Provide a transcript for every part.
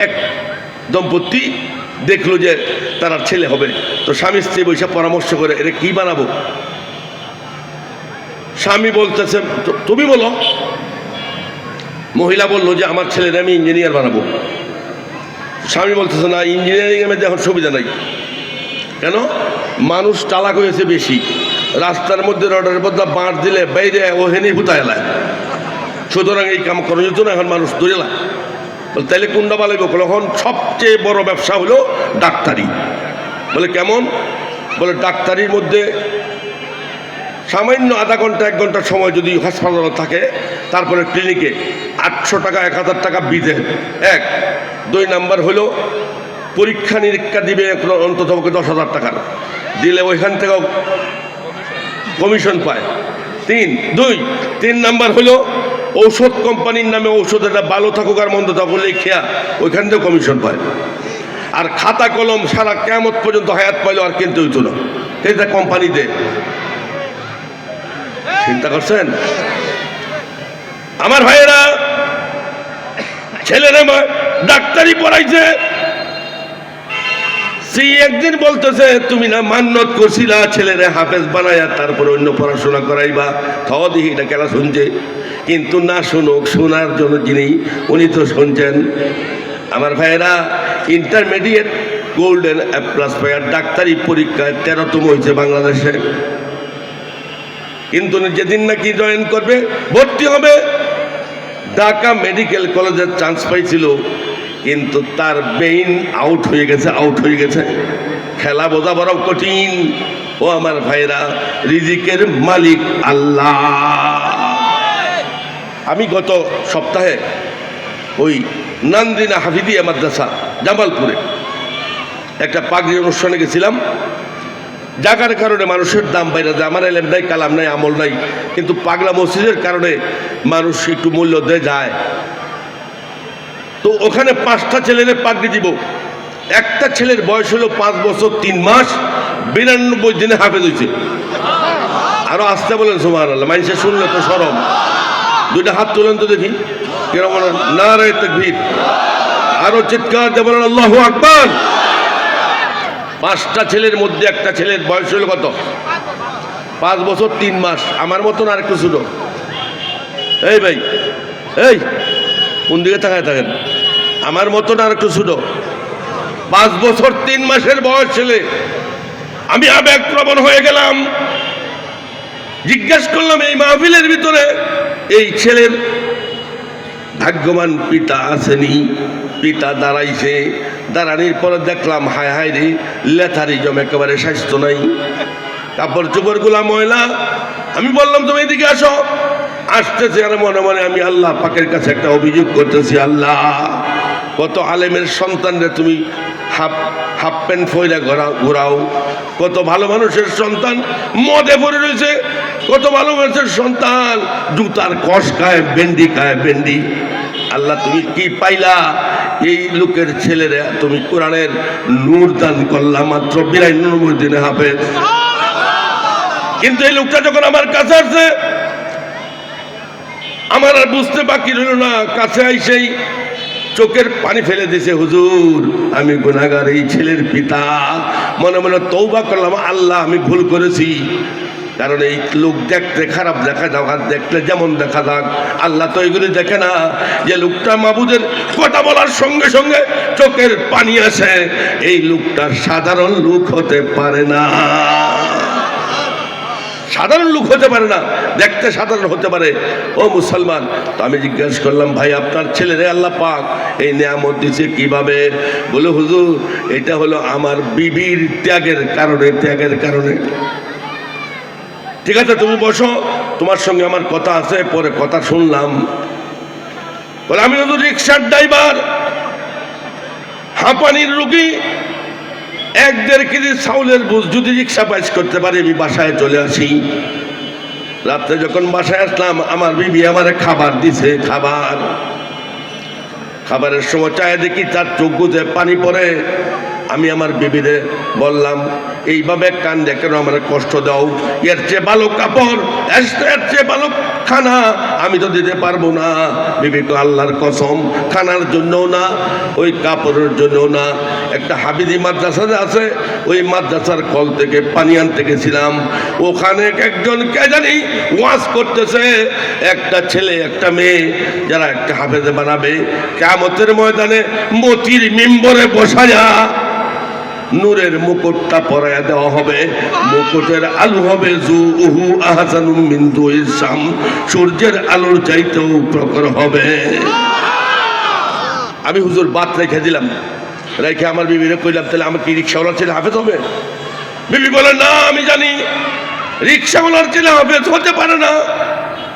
এক দম্পতি দেখল যে তার আর ছেলে হবে তো স্বামী স্ত্রী বসে পরামর্শ করে এটা কি বানাবো? স্বামী বলতেছে তুমি বলো। মহিলা বলল যে, আমার ছেলের আমি ইঞ্জিনিয়ার বানাবো। স্বামী বলতেছে, না ইঞ্জিনিয়ারিং মধ্যে এখন সুবিধা নাই। কেন? মানুষ চালাক হয়েছে বেশি। রাস্তার মধ্যে রডের বদলা বাঁশ দিলে বাইরে ওহেনি হুতায় এলায়। সুতরাং এই কাম করার জন্য এখন মানুষ দূরে তাইলে কোনটা ভালো এখন সবচেয়ে বড় ব্যবসা হলো ডাক্তারি। বলে, কেমন? বলে, ডাক্তারির মধ্যে সামান্য আধা ঘণ্টা, এক ঘণ্টা সময় যদি হাসপাতালে থাকে, তারপরে ক্লিনিকে আটশো টাকা, এক হাজার টাকা বিধে এক। দুই নাম্বার হলো, পরীক্ষা নিরীক্ষা দিবে অন্তত দশ হাজার টাকার দিলে ওইখান থেকেও কমিশন পায়। তিন। দুই। তিন নাম্বার হলো ঔষধ কোম্পানির নামে ঔষধ একটা ভালো থাকুক আর মন্দ থাকুক খেয়া ওইখান থেকে কমিশন পায়। আর খাতা কলম সারা কেমত পর্যন্ত হায়াত পাইলো আর কিনতে হইতো না। এটা কোম্পানিতে। চিন্তা করছেন? আমার ভাইয়েরা, ছেলেরা ডাক্তারি পড়াইছে সেই একদিন বলতেছে, তুমি না মান্নত করছিলা, ছেলেরে হাফেজ বানাইয়া তারপর অন্য পড়াশোনা করাইবা। থ দিহি এটা কেলা শুনছে। কিন্তু না শুনুক, শোনার জন্য যিনি, উনি তো শুনছেন। আমার ভাইয়েরা ইন্টারমিডিয়েট গোল্ডেন প্লাস পাইয়ার ডাক্তারি পরীক্ষায় তেরোতম হয়েছে বাংলাদেশে। কিন্তু যেদিন নাকি জয়েন করবে, ভর্তি হবে। ঢাকা মেডিকেল কলেজের চান্স পাইছিল। কিন্তু তার বেইন আউট হয়ে গেছে আউট হয়ে গেছে। খেলা বোঝা বড় কঠিন। ও আমার ভাইরা, রিজিকের মালিক আল্লাহ। আমি গত সপ্তাহে ওই নান্দিনা হাফিদিয়া মাদ্রাসা, জামালপুরে একটা পাগড়ি অনুষ্ঠানে গেছিলাম। জাগার কারণে মানুষের দাম বাইরে যায়, আমার এলেম নাই, কালাম নাই, আমল নাই। কিন্তু পাগলা মসজিদের কারণে মানুষ একটু মূল্য দিয়ে যায়। তো ওখানে পাঁচটা ছেলের পাগড়ি দিব। একটা ছেলের বয়স হলো পাঁচ বছর তিন মাস, বিরানব্বই দিনে হাফেজ হয়েছে। আরও আসতে বলেন সোমান আল্লাহ মানুষের শুনলে তো সরম। দুইটা হাত তোলেন তো দেখি, কীরকম না রে তকবীর। আরও চিৎকার বলেন, আল্লাহ আকবার! পাঁচটা ছেলের মধ্যে একটা ছেলের বয়স হলো কত? পাঁচ বছর তিন মাস। আমার মতন আর একটু ছোট এই ভাই, এই! কোন দিকে তাকায় থাকেন? আমার মতন আর একটু ছোট পাঁচ বছর, তিন মাসের বয়স ছেলে। আমি আবেগ প্রবণ হয়ে গেলাম। জিজ্ঞেস করলাম, এই মাহফিলের ভিতরে এই ছেলের ভাগ্যবান পিতা আসেনি পিতা দাঁড়াইছে। দাঁড়ানির পরে দেখলাম, হায় হায় রে, লেথারি জম একেবারে স্বাস্থ্য নাই। কাপড় চোপড়গুলা ময়লা। আমি বললাম, তুমি এদিকে আসো। আসতেছে আর মনে মনে আমি আল্লাহ পাকের কাছে একটা অভিযোগ করতেছি, আল্লাহ, কত আলেমের সন্তানরে তুমি হাফ হাফ প্যান্ট ফইরা ঘোরাও ঘোরাও। কত ভালো মানুষের সন্তান মদে পড়ে রয়েছে, কত ভালো মানুষের সন্তান জুতার কষ খায়, বেন্ডি খায়, বেন্ডি। আল্লাহ, তুমি কি পাইলা? এই লোকের ছেলেরা তুমি কোরআনের নূর দান করলা মাত্র বিরানব্বই দিনে হাফেজ। কিন্তু এই লোকটা যখন আমার কাছে আসছে আমার আর বুঝতে বাকি রইল না। কাছে আইসেই চোখের পানি ফেলে দিছে, হুজুর, আমি গুনাগার এই ছেলের পিতা। মনে মনে তৌবা করলাম, আল্লাহ, আমি ভুল করেছি। কারণ এই লোক দেখতে খারাপ দেখা যাক, আর দেখলে যেমন দেখা যাক। আল্লাহ তো এগুলি দেখে না যে লোকটা মাবুদের কথা বলার সঙ্গে সঙ্গে চোখের পানি আসে। এই লোকটা সাধারণ লোক হতে পারে না। সাধারণ লোক হতে পারে না, দেখতে সাধারণ হতে পারে। ও মুসলমান, তো আমি জিজ্ঞেস করলাম, ভাই, আপনার ছেলেরে আল্লাহ পাক, এই নিয়ামত দিচ্ছে কীভাবে? বলে, হুজুর, এটা হলো আমার বিবির ত্যাগের কারণে ত্যাগের কারণে। ঠিক আছে, তুমি বসো, তোমার সঙ্গে আমার কথা আছে, পরে কথা শুনলাম। আমি হলো রিক্সার ড্রাইভার, হাঁপানির রুগী এক দেড় কেজি চাউলের বুঝ যদি রিক্সা পাইস করতে পারি, আমি বাসায় চলে আসি। রাত্রে যখন বাসায় আসলাম, আমার বিবি আমারে খাবার দিছে, খাবার। খাবারের সময় চায় দেখি তার চোখ গুজে পানি পড়ে। আমি আমার বিবিরে বললাম, এইভাবে কান কেন? আমার কষ্ট দাও। এর চেয়ে ভালো কাপড়, এর চেয়ে ভালো খানা আমি তো দিতে পারব না। বিবেক আল্লাহর কসম, খানার জন্যও না, ওই কাপড়ের জন্যও না। একটা হাবিদি মাদ্রাসা আছে, ওই মাদ্রাসার কল থেকে পানি আনতে গেছিলাম। ওখানে একজন কে জানি ওয়াশ করতেছে। একটা ছেলে, একটা মেয়ে, যারা একটা হাফেজে বানাবে কেমতের ময়দানে মতির মিম্বরে বসায়া নূরের মুকুটটা পরাইয়া দেওয়া হবে। মুকুটের আলু হবে জু উহু আহসানু মিন দুই শাম। সূর্যের আলোর চাইতেও প্রখর হবে। আমি হুজুর বাত রেখে দিলাম। রেখে আমার বিবিরে কইলাম, তাহলে আমার কি রিক্সাওয়ালা ছেলে হাফেজ হবে? বিবি বলে, না, আমি জানি। রিক্সাওয়ালার ছেলে হাফেজ হতে পারে না।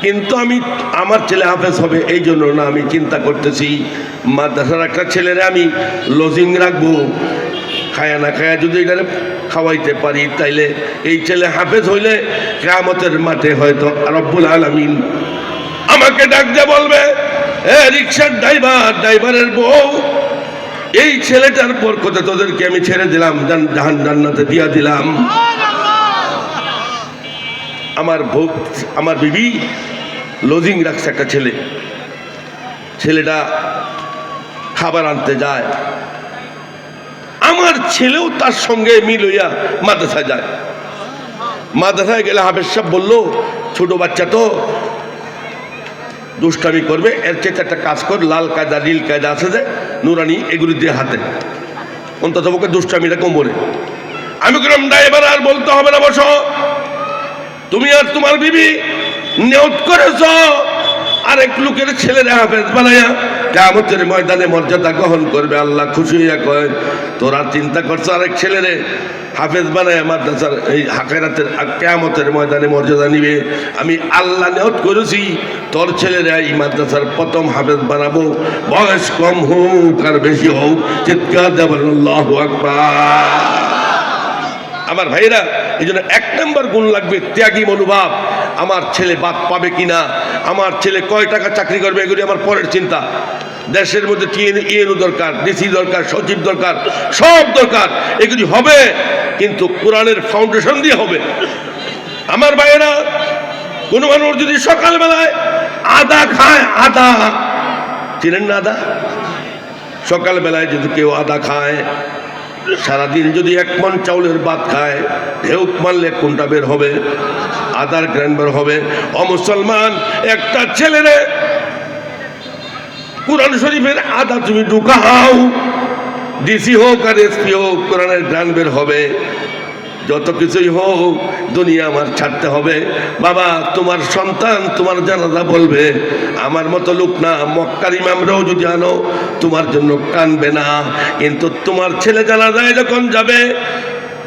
কিন্তু আমি, আমার ছেলে হাফেজ হবে, এই জন্য না আমি চিন্তা করতেছি। মাদ্রাসার একটা ছেলেরে আমি লজিং রাখব। খায়া না খায়া যদি এটারে খাওয়াইতে পারি, তাইলে এই ছেলে হাফেজ হইলে কেয়ামতের মাঠে হয়তো রব্বুল আলমিন আমাকে ডাক দিয়ে বলবে, এ রিক্সার ড্রাইভার, ড্রাইভারের বউ, এই ছেলেটার পর কথা তোদেরকে আমি ছেড়ে দিলাম জাহান, জান্নাতে দিয়া দিলাম। আমার বউ, আমার বিবি লজিং রাখছে একটা ছেলে। ছেলেটা খাবার আনতে যায়। ছেলেও তার সঙ্গে মিল হইয়া মাদ্রাসায় যায়। মাদ্রাসায় গেলে হাফেজ সাহেব বলল, ছোট বাচ্চা তো, দুষ্টামি করবে, এর চেয়ে একটা কাজ কর, লাল কায়দা, নীল কায়দা আছে যে, নুরানি এগুলি দিয়ে হাতে। অন্তত পক্ষে দুষ্টামিটা কোমরে। আমি করলাম ড্রাইভার আর বলতে হবে না, বসো। তুমি আর তোমার বিবি নিয়ত করেছ আরেক লোকের ছেলেরা হাফেজ বানাইয়া কেমতের ময়দানে মর্যাদা গ্রহণ করবে, আল্লাহ খুশি হইয়া কয়, তোরা চিন্তা করছ আরেক ছেলেরে? হাফেজ বানায় মাদ্রাসার এই হাকেরাতের কেয়ামতের ময়দানে মর্যাদা নিবে। আমি আল্লাহ নিয়ত করেছি, তোর ছেলেরা এই মাদ্রাসার প্রথম হাফেজ বানাবো। বয়স কম হোক আর বেশি হোক। চিৎকার দেবেন আল্লাহ আকবার। আমার ভাইরা এই জন্য এক নম্বর গুণ লাগবে, ত্যাগী মনোভাব। আমার ছেলে বাদ পাবে কিনা? আমার ছেলে কয় টাকা চাকরি করবে? এগুলি আমার পরের চিন্তা। দেশের মধ্যে ইএনও দরকার, ডিসি দরকার, সচিব দরকার, সব দরকার। এগুলি হবে, কিন্তু কোরআনের ফাউন্ডেশন দিয়ে হবে। আমার ভাইয়েরা, কোনো মানুষ যদি সকালবেলায় আদা খায়, আদা। চিনেন না আদা? সকালবেলায় যদি কেউ আদা খায় সারাদিন যদি এক মন চাউলের ভাত খায়, ঢেউ মারলে কোনটা বের হবে? আদার গ্র্যান্ড বের হবে। অমুসলমান একটা ছেলেরে কোরআন শরীফের আদা তুমি ঢুকাও। ডিসি হোক আর এসপি হোক, কোরআনের গ্রান বের হবে। যত কিছুই হোক, দুনিয়া আমার ছাড়তে হবে। বাবা, তোমার সন্তান তোমার জানাজা বলবে। আমার মতো লোক না, মক্কার ইমামরাও যদি আনো, তোমার জন্য কানবে না। কিন্তু তোমার ছেলে জানাজায় যখন যাবে,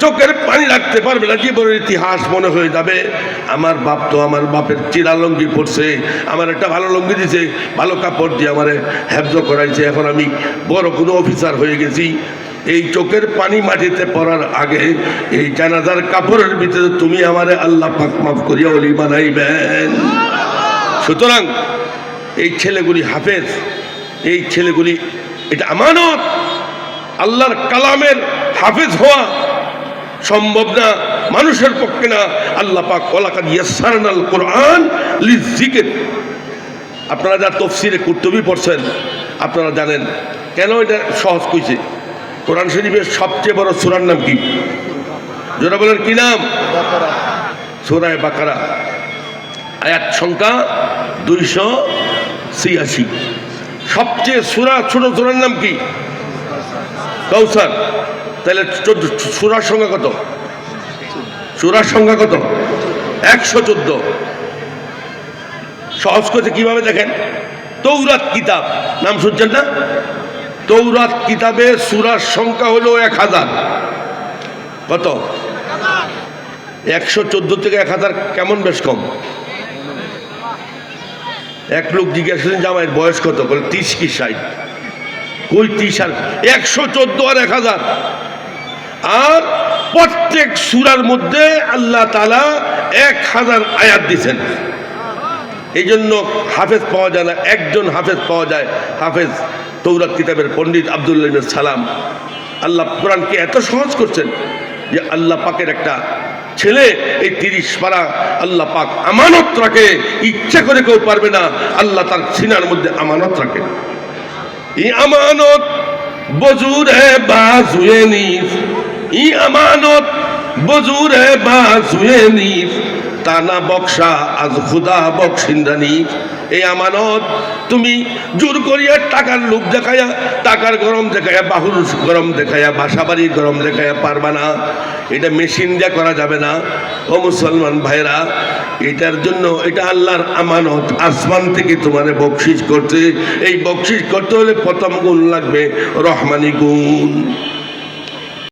চোখের পানি রাখতে পারবে না, জীবনের ইতিহাস মনে হয়ে যাবে। আমার বাপ তো আমার বাপের চিরা লঙ্গি পড়ছে আমার একটা ভালো লঙ্গি দিছে, ভালো কাপড় দিয়ে আমার হ্যাবজ করাইছে। এখন আমি বড় কোনো অফিসার হয়ে গেছি। এই চোখের পানি মাটিতে পড়ার আগে এই জানাজার কাপড়ের ভিতরে তুমি আমারে আল্লাহ পাক মাফ করিয়া অলি বানাইবেন। সুতরাং এই ছেলেগুলি হাফেজ, এই ছেলেগুলি এটা আমানত। আল্লাহর কালামের হাফেজ হওয়া সম্ভব না, মানুষের পক্ষে না। আল্লাহ পাক ওলাকাদ ইয়াসারনাল কোরআন লিজিকের আপনারা যা তফসিরে কুর্তবি পড়ছেন, আপনারা জানেন কেন এটা সহজ কইছে? কোরআন শরীফের সবচেয়ে বড় সুরার নাম কি? যারা বলেন, কি নাম? সুরায় বাকারা। আয়াত সংখ্যা দুইশো ছিয়াশি। সবচেয়ে সুরা, ছোট সুরার নাম কি? কৌসার তাহলে সুরার সংখ্যা কত? সুরার সংখ্যা কত? একশো চোদ্দ। সহজ করতে কীভাবে দেখেন? তৌরাত কিতাব। নাম শুনছেন না? তৌরাত কিতাবে সুরার সংখ্যা হলো এক হাজার। কত? একশো চোদ্দ থেকে এক হাজার কেমন বেশ কম? এক লোক জিজ্ঞাসা করলেন, জামাইয়ের বয়স কত? বলে, তিরিশ কি ষাট? কই তিরিশ আর একশো চোদ্দ আর এক হাজার। আর প্রত্যেক সুরার মধ্যে আল্লাহ তালা এক হাজার আয়াত দিছেন এই জন্য হাফেজ পাওয়া যায় না, একজন হাফেজ পাওয়া যায়, হাফেজ তৌরাত কিতাবের পণ্ডিত আবদুল্লাহ সালাম, আল্লাহ কোরআনকে এত সহজ করছেন যে আল্লাহ পাকের একটা ছেলে, এই তিরিশ পারা আল্লাহ পাক আমানত রাখে, ইচ্ছা করে কেউ পারবে না, আল্লাহ তার সিনার মধ্যে আমানত রাখে। ই আমানত বজুরে নিস ই আমানত বজুরে বাজুয়ে নিস তানা বক্সা, আজ খুদা বক্সিন্দানি এই আমানত তুমি জোর করিয়া টাকার লোভ দেখায়া টাকার গরম দেখায়া বাহুর গরম দেখায়া বাসা বাড়ির গরম দেখায়া পারবা না। এটা মেশিন দিয়ে করা যাবে না। ও মুসলমান ভাইরা এটার জন্য এটা আল্লাহর আমানত। আসমান থেকে তোমারে বকশিস করতে এই বকশিস করতে হলে প্রথম গুণ লাগবে রহমানি গুণ।